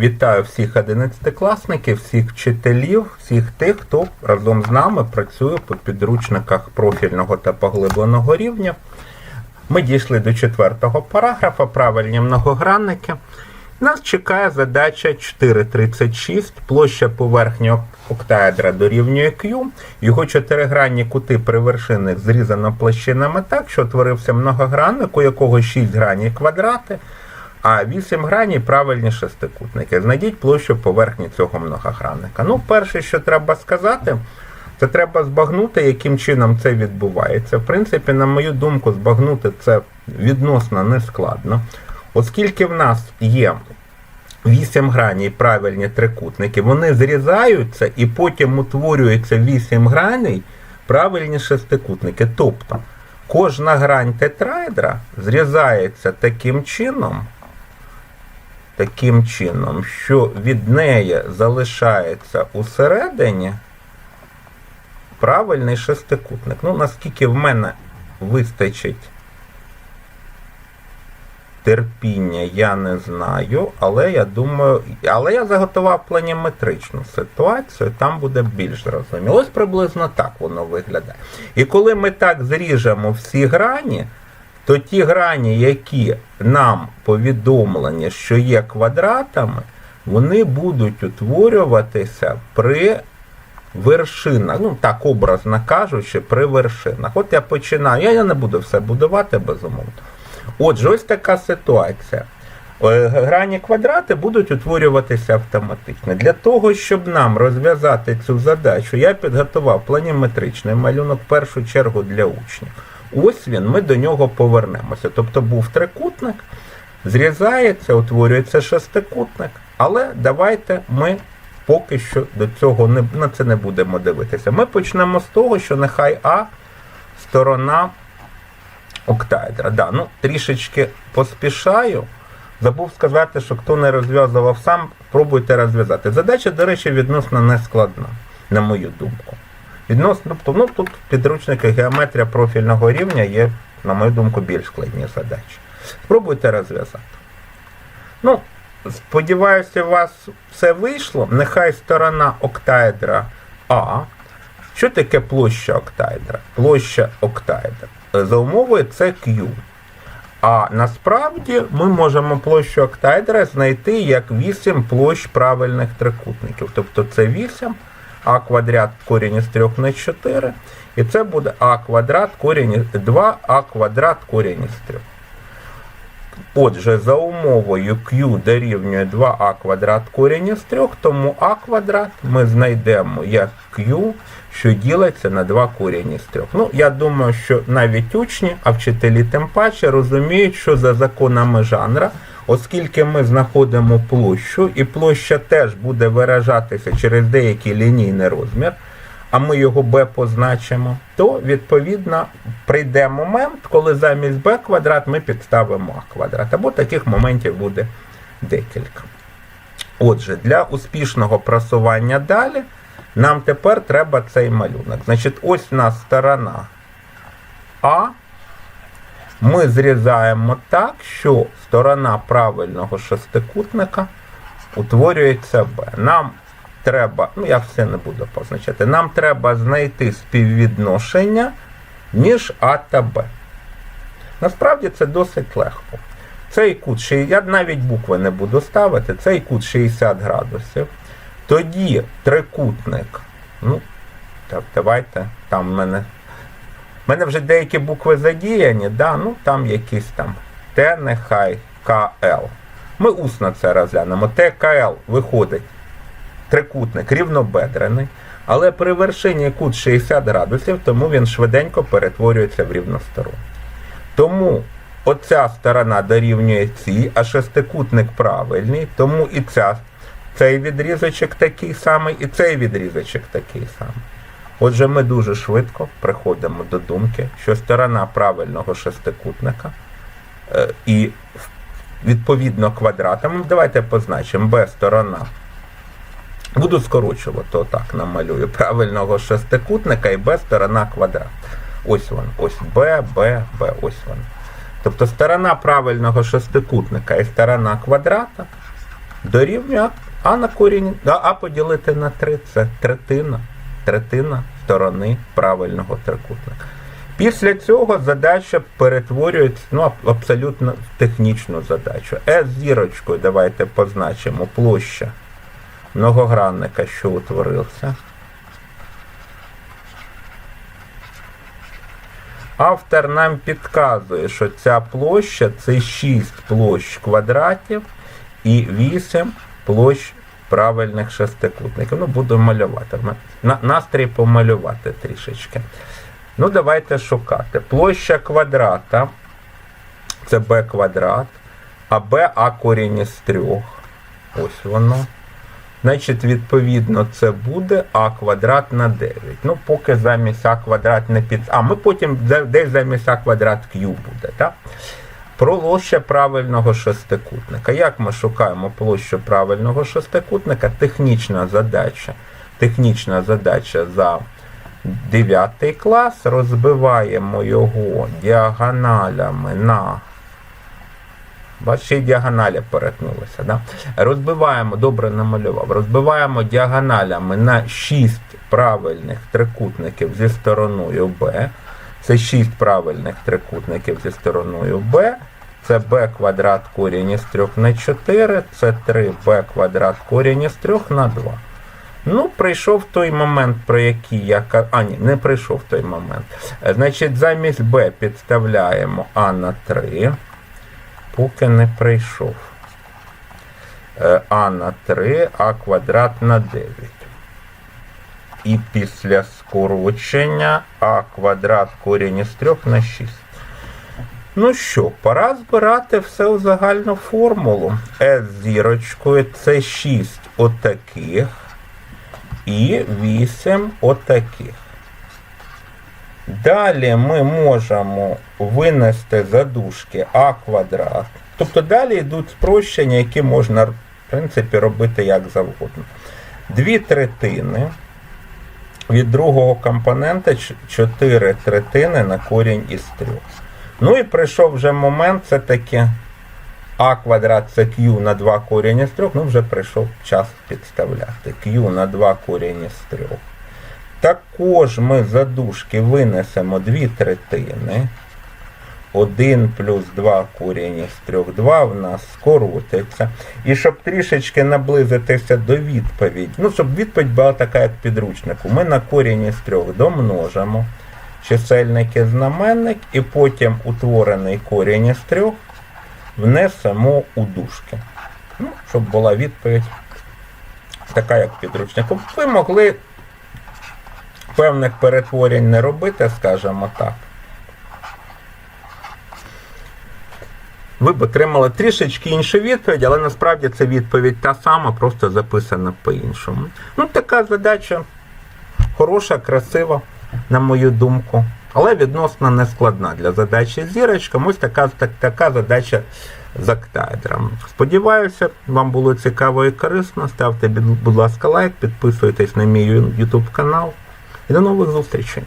Вітаю всіх одинадцятикласників, всіх вчителів, всіх тих, хто разом з нами працює по підручниках профільного та поглибленого рівня. Ми дійшли до четвертого параграфа правильні многогранники. Нас чекає задача 4.36. Площа поверхні октаедра дорівнює Q. Його чотиригранні кути при вершинах зрізано площинами так, що утворився многогранник, у якого 6 граней квадрати, а 8 граней правильні шестикутники. Знайдіть площу поверхні цього многогранника. Ну, перше, що треба сказати, це треба збагнути, яким чином це відбувається. В принципі, на мою думку, збагнути це відносно нескладно. Оскільки в нас є 8 граней правильні трикутники, вони зрізаються і потім утворюється 8 граней правильні шестикутники. Тобто кожна грань тетраедра зрізається таким чином, таким чином, що від неї залишається усередині правильний шестикутник. Ну, наскільки в мене вистачить терпіння, я не знаю, але я думаю, але я заготував планіметричну ситуацію, там буде більш зрозуміло. Ось приблизно так воно виглядає. І коли ми так зріжемо всі грані, то ті грані, які нам повідомлені, що є квадратами, вони будуть утворюватися при вершинах. Ну, так образно кажучи, при вершинах. От я починаю. Я, я не буду все будувати безумовно. Отже, ось така ситуація. Е, Грані квадрати будуть утворюватися автоматично. Для того, щоб нам розв'язати цю задачу, я підготував планіметричний малюнок в першу чергу для учнів. Ось він, ми до нього повернемося. Тобто був трикутник, зрізається, утворюється шестикутник, але давайте ми поки що до цього не, на це не будемо дивитися. Ми почнемо з того, що нехай А сторона октаедра. Да, ну, трішечки поспішаю. Забув сказати, що хто не розв'язував сам, пробуйте розв'язати. Задача, до речі, відносно не складна, на мою думку. Відносно, тобто, ну, тут підручники геометрія профільного рівня є, на мою думку, більш складні задачі. Спробуйте розв'язати. Ну, сподіваюся, у вас все вийшло. Нехай сторона октаедра А. Що таке площа октаедра? Площа октаедра. За умовою це Q. А насправді ми можемо площу октаедра знайти як 8 площ правильних трикутників. Тобто це 8 а квадрат корінь із 3 на 4. І це буде а квадрат корінь 2, а квадрат корінь із 3. Отже, за умовою q дорівнює 2а квадрат корінь із 3, тому а квадрат ми знайдемо як q, що ділиться на 2 корінь із 3. Ну, я думаю, що навіть учні, а вчителі тим паче розуміють, що за законами жанра, оскільки ми знаходимо площу, і площа теж буде виражатися через деякий лінійний розмір, а ми його b позначимо, то відповідно прийде момент, коли замість b квадрат ми підставимо а квадрат. Або таких моментів буде декілька. Отже, для успішного просування далі нам тепер треба цей малюнок. Значить, ось у нас сторона А. Ми зрізаємо так, що сторона правильного шестикутника утворюється Б. Нам треба, ну я все не буду позначати, нам треба знайти співвідношення між А та Б. Насправді це досить легко. Цей кут, я навіть букви не буду ставити, цей кут 60 градусів. Тоді трикутник, ну, давайте, там в мене. В мене вже деякі букви задіяні, да, ну там якісь там Т, нехай КЛ. Ми усно це розглянемо. ТКЛ виходить трикутник рівнобедрений, але при вершині кут 60 градусів, тому він швиденько перетворюється в рівносторонній. Тому оця сторона дорівнює цій, а шестикутник правильний, тому і ця, цей відрізочок такий самий, і цей відрізочок такий самий. Отже, ми дуже швидко приходимо до думки, що сторона правильного шестикутника е, і відповідно квадратам, давайте позначимо Б сторона. Буду скорочувати отак намалюю правильного шестикутника і Б сторона квадрат. Ось він, ось Б, Б, Б, ось він. Тобто сторона правильного шестикутника і сторона квадрата дорівнює а на корінь, а поділити на 3 це третина, третина сторони правильного трикутника. Після цього задача перетворюється ну, абсолютно технічну задачу. С зірочкою давайте позначимо площа многогранника, що утворився. Автор нам підказує, що ця площа це 6 площ квадратів і 8 площ правильних шестикутників. Ну, буду малювати. На- Настрій помалювати трішечки. Ну, давайте шукати. Площа квадрата це b квадрат, а b а корінь із трьох. Ось воно. Значить, відповідно, це буде а квадрат на 9. Ну, поки замість а квадрат не під. А ми потім десь замість а квадрат q буде, так? Площа правильного шестикутника. Як ми шукаємо площу правильного шестикутника? Технічна задача. Технічна задача за 9 клас. Розбиваємо його діагоналями на Бачите, діагоналі перетнулися. Да? Розбиваємо, добре намалював, розбиваємо діагоналями на 6 правильних трикутників зі стороною B. Це 6 правильних трикутників зі стороною B. Це b квадрат корінь із 3 на 4, це 3b квадрат корінь із 3 на 2. Ну, прийшов той момент, про який я А, ні, не прийшов той момент. Е, Значить, замість b підставляємо а на 3 поки не прийшов. Е, А на 3, а квадрат на 9. І після скорочення а квадрат корінь із 3 на 6. Ну що, пора збирати все у загальну формулу. С зірочкою це 6 отаких і 8 отаких. Далі ми можемо винести задушки а квадрат. Тобто далі йдуть спрощення, які можна, в принципі, робити як завгодно. Дві третини від другого компонента 4 третини на корінь із 3. Ну і прийшов вже момент, це таки а квадрат це q на 2 корінь із 3, ну вже прийшов час підставляти. q на 2 корінь із 3. Також ми задушки винесемо 2 третини. 1 плюс 2 корінь із 3, 2 в нас скоротиться. І щоб трішечки наблизитися до відповіді, ну, щоб відповідь була така, як підручнику, ми на корінь із 3 домножимо чисельник і знаменник, і потім утворений корінь із 3 внесемо у дужки. Ну, щоб була відповідь така, як підручнику. Ви могли певних перетворень не робити, скажімо так. Ви б отримали трішечки іншу відповідь, але насправді це відповідь та сама, просто записана по-іншому. Ну, така задача хороша, красива, на мою думку, але відносно нескладна для задачі зірочка. Ось така, так, така задача з октайдером. Сподіваюся, вам було цікаво і корисно. Ставте, будь ласка, лайк, підписуйтесь на мій YouTube канал. І до нових зустрічей!